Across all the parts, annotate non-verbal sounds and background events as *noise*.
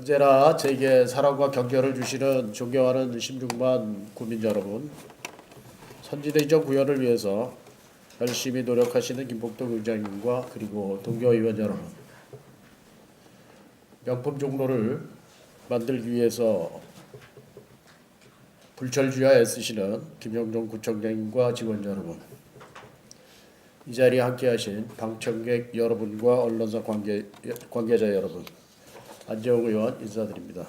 언제나 제게 사랑과 경계를 주시는 존경하는 심중만 국민 여러분, 이전 구현을 위해서 열심히 노력하시는 김복동 의장님과 그리고 동교의원 여러분, 명품 종로를 만들기 위해서 불철주야 애쓰시는 김영종 구청장님과 직원 여러분, 이 자리에 함께하신 방청객 여러분과 언론사 관계, 관계자 여러분, 안재홍 의원 인사드립니다.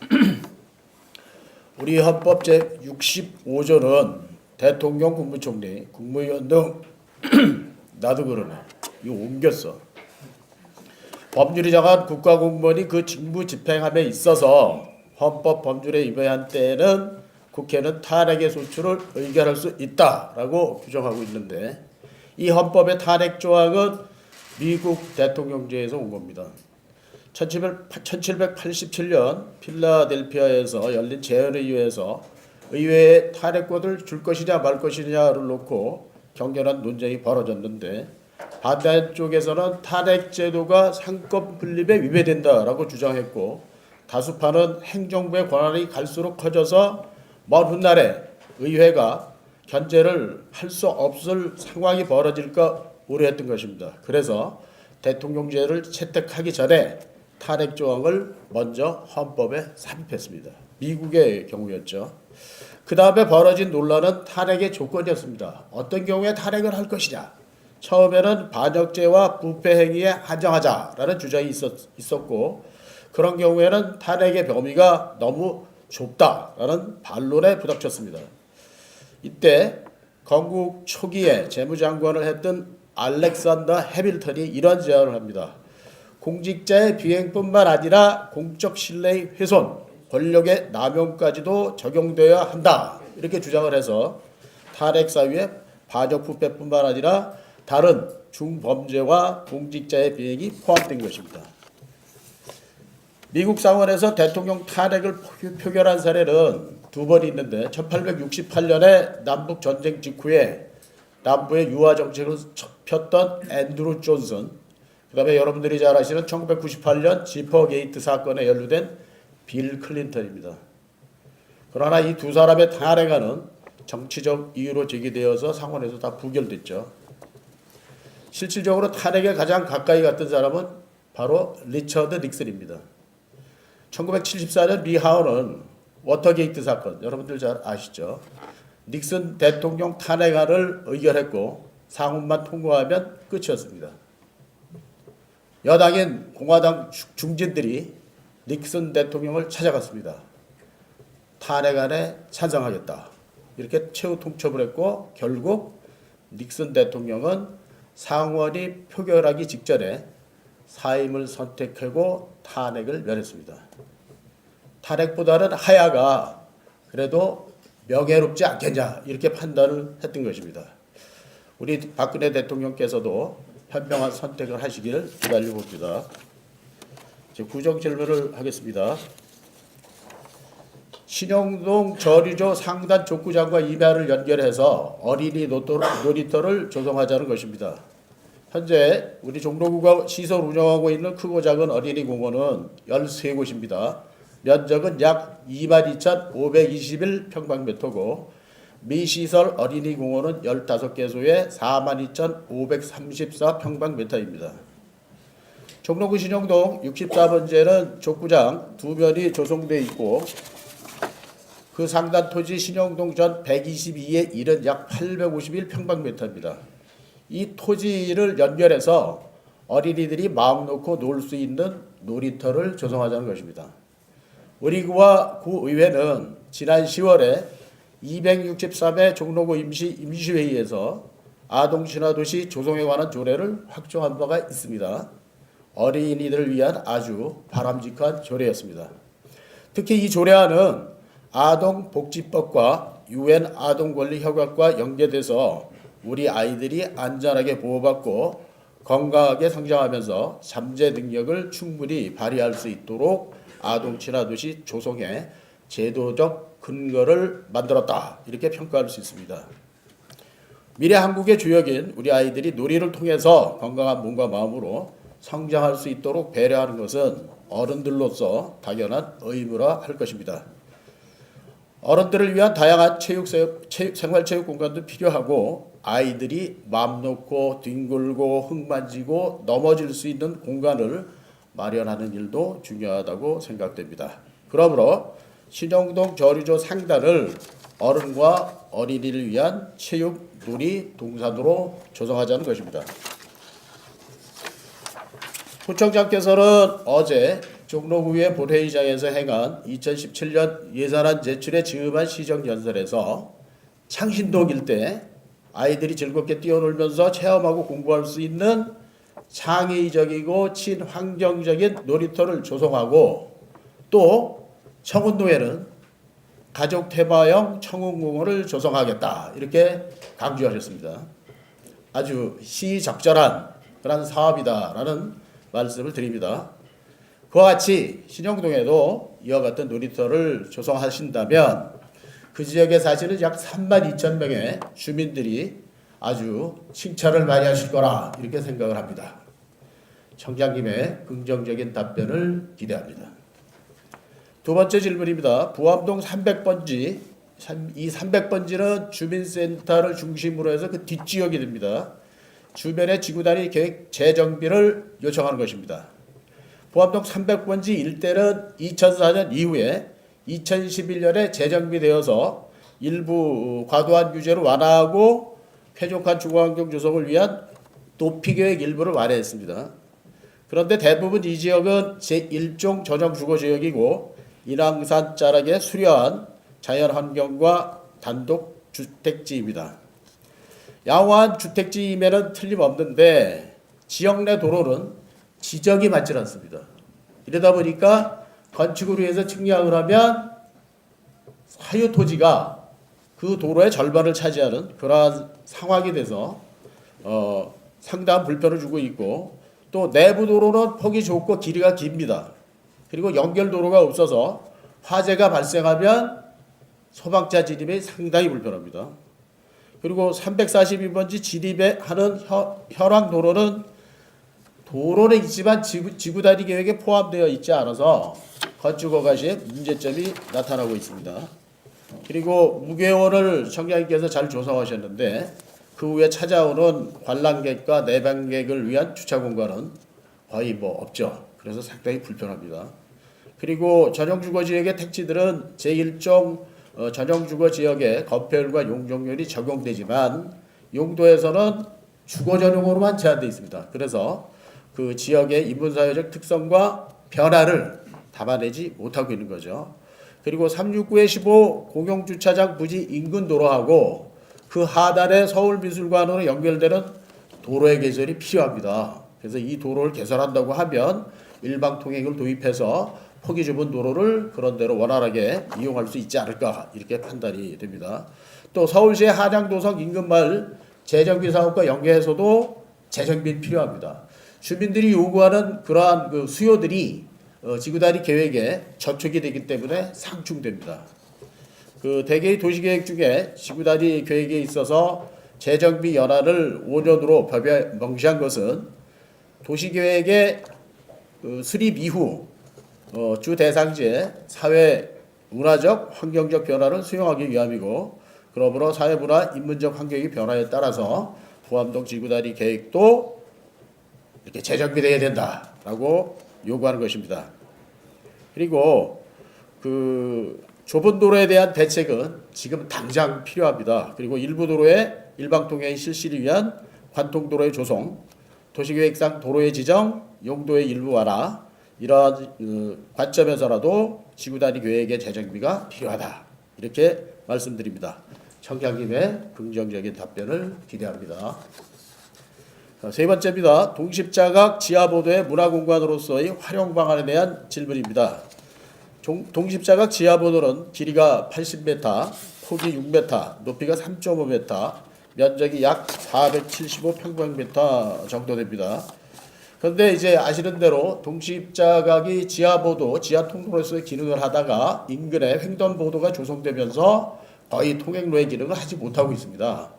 *clears throat* 우리 헌법 제 65조는 대통령, 국무총리, 국무위원 등 *clears throat* 나도 그러네. 이거 옮겼어. 법률이 정한 국가공무원이 그 직무 집행함에 있어서 헌법 법률에 위배한 때에는 국회는 탄핵의 소추를 의결할 수 있다라고 규정하고 있는데 이 헌법의 탄핵 조항은 미국 대통령제에서 온 겁니다. 1787년 필라델피아에서 열린 재헌의회에서 의회에 탄핵권을 줄 것이냐 말 것이냐를 놓고 격렬한 논쟁이 벌어졌는데 반대 쪽에서는 탄핵 제도가 상권 분립에 위배된다라고 주장했고 다수파는 행정부의 권한이 갈수록 커져서 먼 훗날에 의회가 견제를 할 수 없을 상황이 벌어질까 우려했던 것입니다. 그래서 대통령제를 채택하기 전에 탄핵 조항을 먼저 헌법에 삽입했습니다. 미국의 경우였죠. 그 다음에 벌어진 논란은 탄핵의 조건이었습니다. 어떤 경우에 탄핵을 할 것이냐. 처음에는 반역죄와 부패 행위에 한정하자라는 주장이 있었, 있었고 그런 경우에는 탄핵의 범위가 너무 좁다라는 반론에 부닥쳤습니다. 이때 건국 초기에 재무장관을 했던 알렉산더 해밀턴이 이런 제안을 합니다. 공직자의 비행뿐만 아니라 공적 신뢰의 훼손, 권력의 남용까지도 적용되어야 한다. 이렇게 주장을 해서 탄핵 사유에 반역 부패뿐만 아니라 다른 중범죄와 공직자의 비행이 포함된 것입니다. 미국 상원에서 대통령 탄핵을 표결한 사례는 두 번 있는데 1868년에 남북 전쟁 직후에 남부의 유화 정책을 폈던 앤드루 존슨, 그 다음에 여러분들이 잘 아시는 1998년 지퍼 게이트 사건에 연루된 빌 클린턴입니다. 그러나 이 두 사람의 탄핵안은 정치적 이유로 제기되어서 상원에서 다 부결됐죠. 실질적으로 탄핵에 가장 가까이 갔던 사람은 바로 리처드 닉슨입니다. 1974년 리 하원은 워터게이트 사건 여러분들 잘 아시죠? 닉슨 대통령 탄핵안을 의결했고 상원만 통과하면 끝이었습니다. 여당인 공화당 중진들이 닉슨 대통령을 찾아갔습니다. 탄핵안에 찬성하겠다. 이렇게 최후 통첩을 했고 결국 닉슨 대통령은 상원이 표결하기 직전에 사임을 선택하고 탄핵을 면했습니다. 탄핵보다는 하야가 그래도 명예롭지 않겠냐 이렇게 판단을 했던 것입니다. 우리 박근혜 대통령께서도 현명한 선택을 하시기를 기다려 봅니다. 구정 질문을 하겠습니다. 신영동 저리조 상단 족구장과 임야를 연결해서 어린이 놀이터를 조성하자는 것입니다. 현재 우리 종로구가 시설 운영하고 있는 크고 작은 어린이 공원은 13곳입니다. 면적은 약 22,521평방미터고 미시설 어린이 공원은 15개소에 42,534평방미터입니다. 종로구 신영동 64번째는 족구장 두 면이 조성돼 있고 그 상단 토지 신영동 전 122에 이른 약 851평방미터입니다. 이 토지를 연결해서 어린이들이 마음 놓고 놀 수 있는 놀이터를 조성하자는 것입니다. 우리 구와 구의회는 지난 10월에 263회 종로구 임시 임시회의에서 아동 친화도시 조성에 관한 조례를 확정한 바가 있습니다. 어린이들을 위한 아주 바람직한 조례였습니다. 특히 이 조례안은 아동복지법과 유엔 아동권리협약과 연계돼서 우리 아이들이 안전하게 보호받고 건강하게 성장하면서 잠재 능력을 충분히 발휘할 수 있도록 아동 친화도시 조성에 제도적 근거를 만들었다 이렇게 평가할 수 있습니다. 미래 한국의 주역인 우리 아이들이 놀이를 통해서 건강한 몸과 마음으로 성장할 수 있도록 배려하는 것은 어른들로서 당연한 의무라 할 것입니다. 어른들을 위한 다양한 체육, 생활체육 공간도 필요하고 아이들이 마음 놓고 뒹굴고 흙 만지고 넘어질 수 있는 공간을 마련하는 일도 중요하다고 생각됩니다. 그러므로 신영동 저류조 상단을 어른과 어린이를 위한 체육 놀이 동산으로 조성하자는 것입니다. 구청장께서는 어제 종로구의 본회의장에서 행한 2017년 예산안 제출에 즈음한 시정연설에서 창신동 일대 아이들이 즐겁게 뛰어놀면서 체험하고 공부할 수 있는 창의적이고 친환경적인 놀이터를 조성하고 또 청운동에는 가족 퇴마형 청운공원을 조성하겠다 이렇게 강조하셨습니다. 아주 시적절한 그런 사업이다라는 말씀을 드립니다. 그와 같이 신영동에도 이와 같은 놀이터를 조성하신다면 그 지역에 사시는 약 3만 2천 명의 주민들이 아주 칭찬을 많이 하실 거라 이렇게 생각을 합니다. 청장님의 긍정적인 답변을 기대합니다. 두 번째 질문입니다. 부암동 300번지 이 300번지는 주민센터를 중심으로 해서 그 뒷지역이 됩니다. 주변의 지구단위 계획 재정비를 요청하는 것입니다. 부암동 300번지 일대는 2004년 이후에 2011년에 재정비되어서 일부 과도한 규제를 완화하고 쾌적한 주거환경 조성을 위한 도피계획 일부를 완화했습니다. 그런데 대부분 이 지역은 제1종 전용 주거 지역이고 인왕산 자락에 수려한 자연환경과 단독 주택지입니다. 양호한 주택지임에는 틀림없는데 지역 내 도로는 지적이 맞지 않습니다. 이러다 보니까 건축을 위해서 측량을 하면 사유 토지가 그 도로의 절반을 차지하는 그러한 상황이 돼서 어, 상당한 불편을 주고 있고 또 내부 도로는 폭이 좁고 길이가 깁니다. 그리고 연결 도로가 없어서 화재가 발생하면 소방차 진입이 상당히 불편합니다. 그리고 342번지 진입에 하는 혈왕 도로는 도로는 있지만 지구, 지구다리 계획에 포함되어 있지 않아서 건축 허가시에 문제점이 나타나고 있습니다. 그리고 무계원을 청장님께서 잘 조성하셨는데 그 후에 찾아오는 관람객과 내방객을 위한 주차 공간은 거의 뭐 없죠. 그래서 상당히 불편합니다. 그리고 전용 주거 지역의 택지들은 제1종 어, 전용 주거 지역에 건폐율과 용적률이 적용되지만 용도에서는 주거 전용으로만 제한되어 있습니다. 그래서 그 지역의 인문사회적 특성과 변화를 담아내지 못하고 있는 거죠. 그리고 369에 15 공용주차장 부지 인근 도로하고 그 하단에 서울미술관으로 연결되는 도로의 개설이 필요합니다. 그래서 이 도로를 개설한다고 하면 일방 통행을 도입해서 폭이 좁은 도로를 그런 대로 원활하게 이용할 수 있지 않을까 이렇게 판단이 됩니다. 또 서울시의 한양도성 인근마을 재정비 사업과 연계해서도 재정비 필요합니다. 주민들이 요구하는 그러한 그 수요들이 어, 지구단위 계획에 저촉이 되기 때문에 상충됩니다. 그 대개의 도시계획 중에 지구단위 계획에 있어서 재정비 연한을 5년으로 법에 명시한 것은 도시계획의 그 수립 이후 어, 주 대상지의 사회 문화적 환경적 변화를 수용하기 위함이고 그러므로 사회 문화 인문적 환경의 변화에 따라서 부암동 지구다리 계획도 이렇게 재정비돼야 된다라고 요구하는 것입니다. 그리고 그 좁은 도로에 대한 대책은 지금 당장 필요합니다. 그리고 일부 도로의 일방 통행 실시를 위한 관통 도로의 조성, 도시계획상 도로의 지정, 용도의 일부 완화, 이러한 그 관점에서라도 지구단위 계획의 재정비가 필요하다. 이렇게 말씀드립니다. 청장님의 긍정적인 답변을 기대합니다. 세 번째입니다. 동십자각 지하보도의 문화공간으로서의 활용 방안에 대한 질문입니다. 동십자각 지하보도는 길이가 80m, 폭이 6m, 높이가 3.5m, 면적이 약 475평방미터 정도 됩니다. 그런데 이제 아시는 대로 동시입자각이 지하보도, 지하통로로서의 기능을 하다가 인근에 횡단보도가 조성되면서 거의 통행로의 기능을 하지 못하고 있습니다.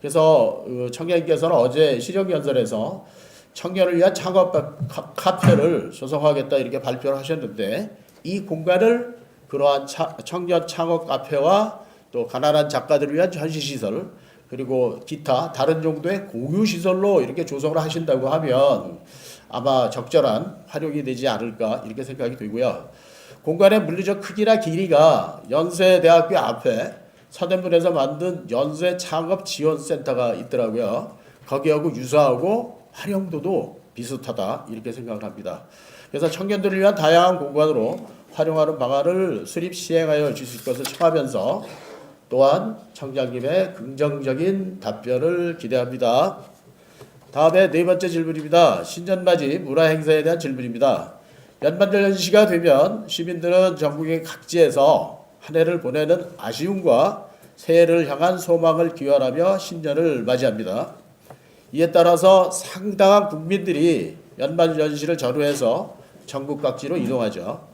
그래서 어, 청장님께서는 어제 시정연설에서 청년을 위한 창업 카- 카페를 조성하겠다 이렇게 발표를 하셨는데 이 공간을 그러한 차- 청년 창업 카페와 또 가난한 작가들을 위한 전시 시설 그리고 기타 다른 정도의 공유 시설로 이렇게 조성을 하신다고 하면 아마 적절한 활용이 되지 않을까 이렇게 생각이 되고요. 공간의 물리적 크기나 길이가 연세대학교 앞에 서대문에서 만든 연세 창업 지원 센터가 있더라고요. 거기하고 유사하고 활용도도 비슷하다 이렇게 생각을 합니다. 그래서 청년들을 위한 다양한 공간으로 활용하는 방안을 수립 시행하여 주실 것을 청하면서 또한 청장님의 긍정적인 답변을 기대합니다. 다음에 네 번째 질문입니다. 신년맞이 문화 행사에 대한 질문입니다. 연말절 연시가 되면 시민들은 전국의 각지에서 한 해를 보내는 아쉬움과 새해를 향한 소망을 기원하며 신년을 맞이합니다. 이에 따라서 상당한 국민들이 연말 연시를 전후해서 전국 각지로 이동하죠.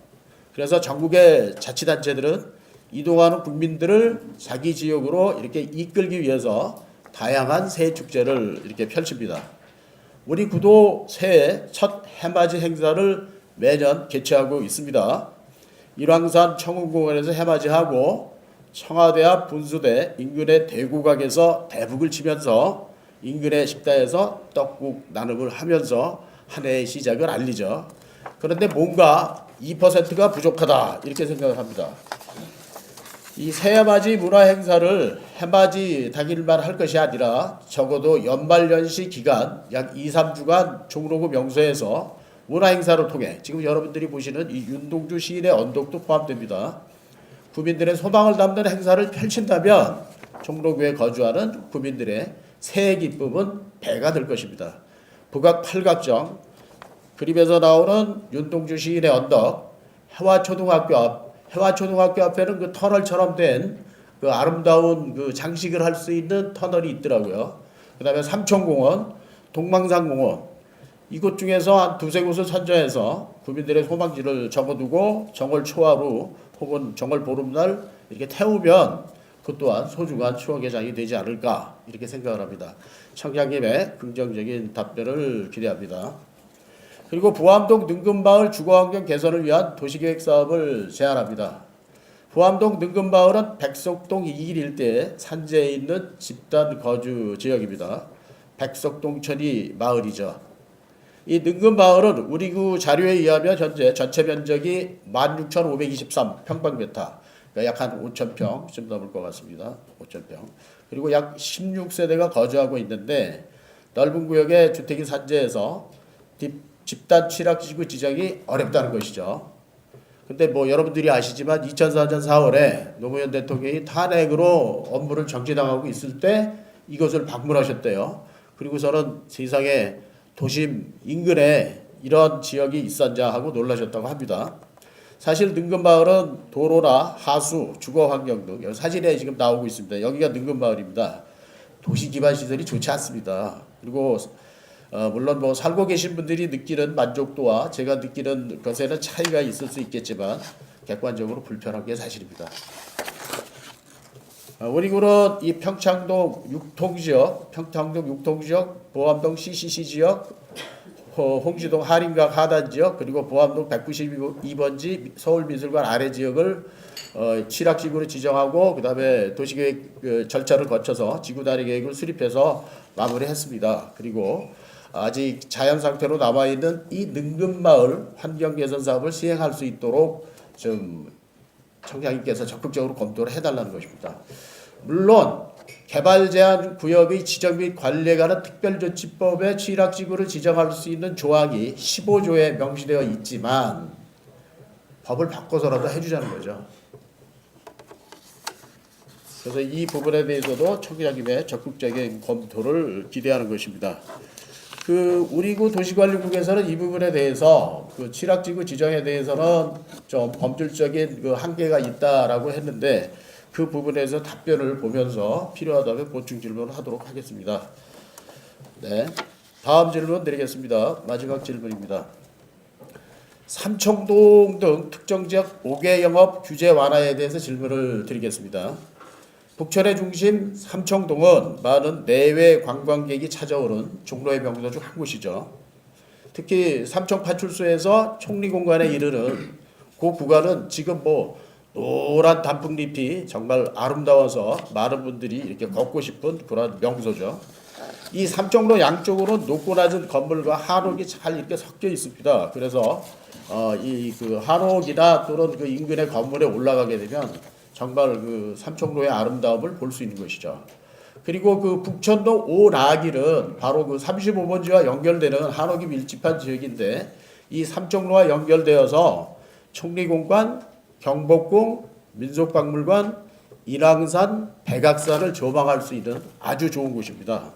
그래서 전국의 자치단체들은 이동하는 국민들을 자기 지역으로 이렇게 이끌기 위해서 다양한 새해 축제를 이렇게 펼칩니다. 우리 구도 새해 첫 해맞이 행사를 매년 개최하고 있습니다. 일왕산 청운공원에서 해맞이하고 청와대 앞 분수대 인근의 대구각에서 대북을 치면서 인근의 식당에서 떡국 나눔을 하면서 한 해의 시작을 알리죠. 그런데 뭔가 2%가 부족하다 이렇게 생각을 합니다. 이 새해맞이 문화 행사를 해맞이 당일만 할 것이 아니라 적어도 연말연시 기간 약 2, 3주간 종로구 명소에서 문화 행사를 통해 지금 여러분들이 보시는 이 윤동주 시인의 언덕도 포함됩니다. 구민들의 소망을 담는 행사를 펼친다면 종로구에 거주하는 구민들의 새해 기쁨은 배가 될 것입니다. 북악 팔각정 그림에서 나오는 윤동주 시인의 언덕 해화초등학교 앞 해화초등학교 앞에는 그 터널처럼 된 그 아름다운 그 장식을 할 수 있는 터널이 있더라고요. 그 다음에 삼천공원, 동망산공원 이곳 중에서 한 두세 곳을 선정해서 구민들의 소망지를 적어두고 정월 초하루 혹은 정월 보름날 이렇게 태우면 그 또한 소중한 추억의 장이 되지 않을까 이렇게 생각을 합니다. 청장님의 긍정적인 답변을 기대합니다. 그리고 부암동 능금마을 주거환경 개선을 위한 도시계획 사업을 제안합니다. 부암동 능금마을은 백석동 2길 일대 산재에 있는 집단 거주 지역입니다. 백석동천이 마을이죠. 이 능금마을은 우리구 자료에 의하면 현재 전체 면적이 16,523 평방미터, 그러니까 약한 5,000평 좀 넘을 것 같습니다. 5,000평. 그리고 약 16세대가 거주하고 있는데 넓은 구역의 주택이 산재해서 집- 집단 취락 지구 지정이 어렵다는 것이죠. 근데 뭐 여러분들이 아시지만 2004년 4월에 노무현 대통령이 탄핵으로 업무를 정지당하고 있을 때 이것을 방문하셨대요. 그리고서는 세상에 도심 인근에 이런 지역이 있었냐 하고 놀라셨다고 합니다. 사실 능금마을은 도로나 하수, 주거 환경 등 사진에 지금 나오고 있습니다. 여기가 능금마을입니다. 도시 기반 시설이 좋지 않습니다. 그리고 어, 물론 뭐 살고 계신 분들이 느끼는 만족도와 제가 느끼는 것에는 차이가 있을 수 있겠지만 객관적으로 불편한 게 사실입니다. 어, 우리구는 이 평창동 육통 지역, 평창동 육통 지역, 보암동 CCC 지역, 호- 홍지동 한인각 하단 지역, 그리고 보암동 192번지 서울미술관 아래 지역을 어, 취락지구로 지정하고 그 다음에 도시계획 그 절차를 거쳐서 지구단위 계획을 수립해서 마무리했습니다. 그리고 아직 자연 상태로 남아 있는 이 능금마을 환경 개선 사업을 시행할 수 있도록 좀 청장님께서 적극적으로 검토를 해달라는 것입니다. 물론 개발 제한 구역의 지정 및 관리에 관한 특별조치법에 취락지구를 지정할 수 있는 조항이 15조에 명시되어 있지만 법을 바꿔서라도 해주자는 거죠. 그래서 이 부분에 대해서도 청장님의 적극적인 검토를 기대하는 것입니다. 그 우리구 도시관리국에서는 이 부분에 대해서 그 취락지구 지정에 대해서는 좀 범죄적인 그 한계가 있다라고 했는데 그 부분에서 답변을 보면서 필요하다면 보충 질문을 하도록 하겠습니다. 네. 다음 질문 드리겠습니다. 마지막 질문입니다. 삼청동 등 특정 지역 5개 영업 규제 완화에 대해서 질문을 드리겠습니다. 북촌의 중심 삼청동은 많은 내외 관광객이 찾아오는 종로의 명소 중 한 곳이죠. 특히 삼청 파출소에서 총리공관에 이르는 그 구간은 지금 뭐 노란 단풍잎이 정말 아름다워서 많은 분들이 이렇게 걷고 싶은 그런 명소죠. 이 삼청로 양쪽으로 높고 낮은 건물과 한옥이 잘 이렇게 섞여 있습니다. 그래서 어, 이 그 한옥이나 또는 그 인근의 건물에 올라가게 되면 정말 그 삼청로의 아름다움을 볼 수 있는 것이죠. 그리고 그 북천동 오라길은 바로 그 35번지와 연결되는 한옥이 밀집한 지역인데 이 삼청로와 연결되어서 총리공관, 경복궁, 민속박물관, 인왕산, 백악산을 조망할 수 있는 아주 좋은 곳입니다.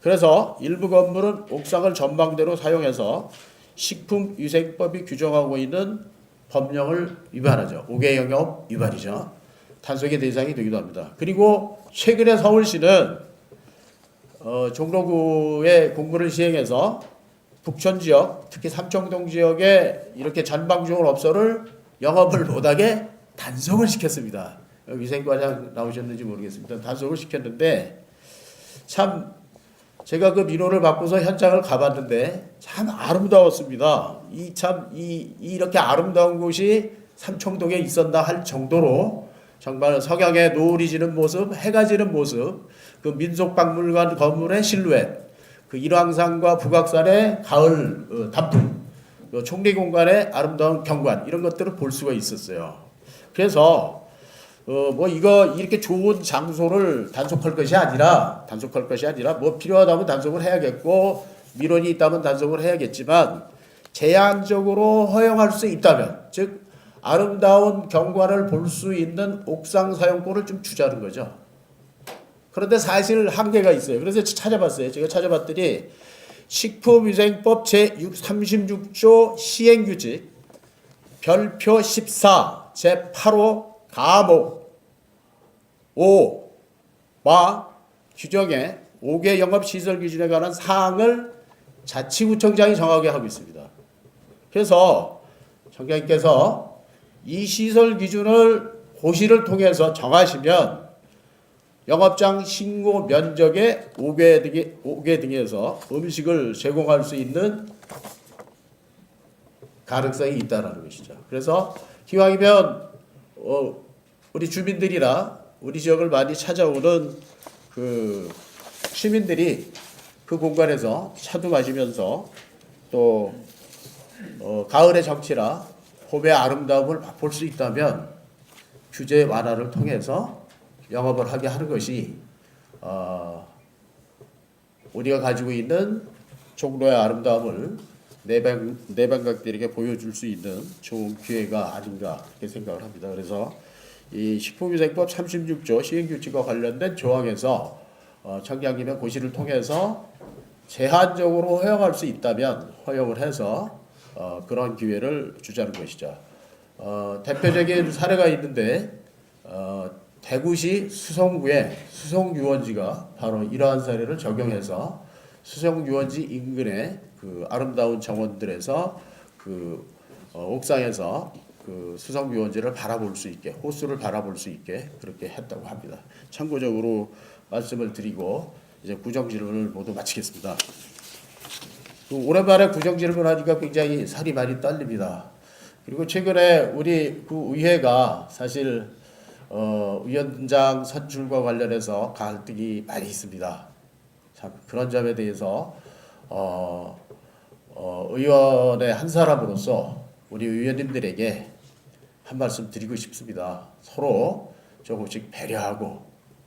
그래서 일부 건물은 옥상을 전망대로 사용해서 식품위생법이 규정하고 있는 법령을 위반하죠. 5개 영역 위반이죠. 단속의 대상이 되기도 합니다. 그리고 최근에 서울시는 어, 종로구의 공구를 시행해서 북천 지역, 특히 삼청동 지역에 이렇게 전방주원 업소를 영업을 못하게 단속을 시켰습니다. 위생과장 나오셨는지 모르겠습니다. 단속을 시켰는데 참 제가 그 민원을 받고서 현장을 가봤는데 참 아름다웠습니다. 이 참이 이렇게 아름다운 곳이 삼청동에 있었나 할 정도로 정말 석양에 노을이 지는 모습, 해가 지는 모습, 그 민속박물관 건물의 실루엣, 그 일왕산과 북악산의 가을 어, 단풍, 그 총리 공간의 아름다운 경관 이런 것들을 볼 수가 있었어요. 그래서 어 뭐 이거 이렇게 좋은 장소를 단속할 것이 아니라 단속할 것이 아니라 뭐 필요하다면 단속을 해야겠고 민원이 있다면 단속을 해야겠지만 제한적으로 허용할 수 있다면 즉 아름다운 경관을 볼 수 있는 옥상 사용권을 좀 주자는 거죠. 그런데 사실 한계가 있어요. 그래서 찾아봤어요. 제가 찾아봤더니 식품위생법 제36조 시행규칙 별표 14 제8호 가목 5와 규정에 5개 영업시설 기준에 관한 사항을 자치구청장이 정하게 하고 있습니다. 그래서 청장님께서 이 시설 기준을 고시를 통해서 정하시면 영업장 신고 면적의 5개 등에 5개 등에서 음식을 제공할 수 있는 가능성이 있다라는 것이죠. 그래서 기왕이면 어, 우리 주민들이나 우리 지역을 많이 찾아오는 그 시민들이 그 공간에서 차도 마시면서 또 어, 가을의 정치라 봄의 아름다움을 맛볼 수 있다면 규제 완화를 통해서 영업을 하게 하는 것이 어, 우리가 가지고 있는 종로의 아름다움을 내방 내방각들에게 보여줄 수 있는 좋은 기회가 아닌가 이렇게 생각을 합니다. 그래서 이 식품위생법 36조 시행규칙과 관련된 조항에서 어, 청장님의 고시를 통해서 제한적으로 허용할 수 있다면 허용을 해서 어, 그런 기회를 주자는 것이죠. 어, 대표적인 사례가 있는데 어, 대구시 수성구의 수성유원지가 바로 이러한 사례를 적용해서 수성유원지 인근의 그 아름다운 정원들에서 그 어, 옥상에서 그 수성유원지를 바라볼 수 있게 호수를 바라볼 수 있게 그렇게 했다고 합니다. 참고적으로 말씀을 드리고 이제 구정 질문을 모두 마치겠습니다. 그 오랜만에 구정 질문 하니까 굉장히 살이 많이 떨립니다. 그리고 최근에 우리 그 의회가 사실 어, 위원장 선출과 관련해서 갈등이 많이 있습니다. 참 그런 점에 대해서 어, 어, 의원의 한 사람으로서 우리 의원님들에게 한 말씀 드리고 싶습니다. 서로 조금씩 배려하고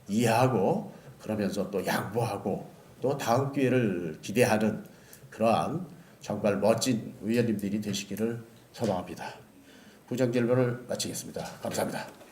이해하고 그러면서 또 양보하고 또 다음 기회를 기대하는 그러한 정말 멋진 의원님들이 되시기를 소망합니다. 부정 질문을 마치겠습니다. 감사합니다.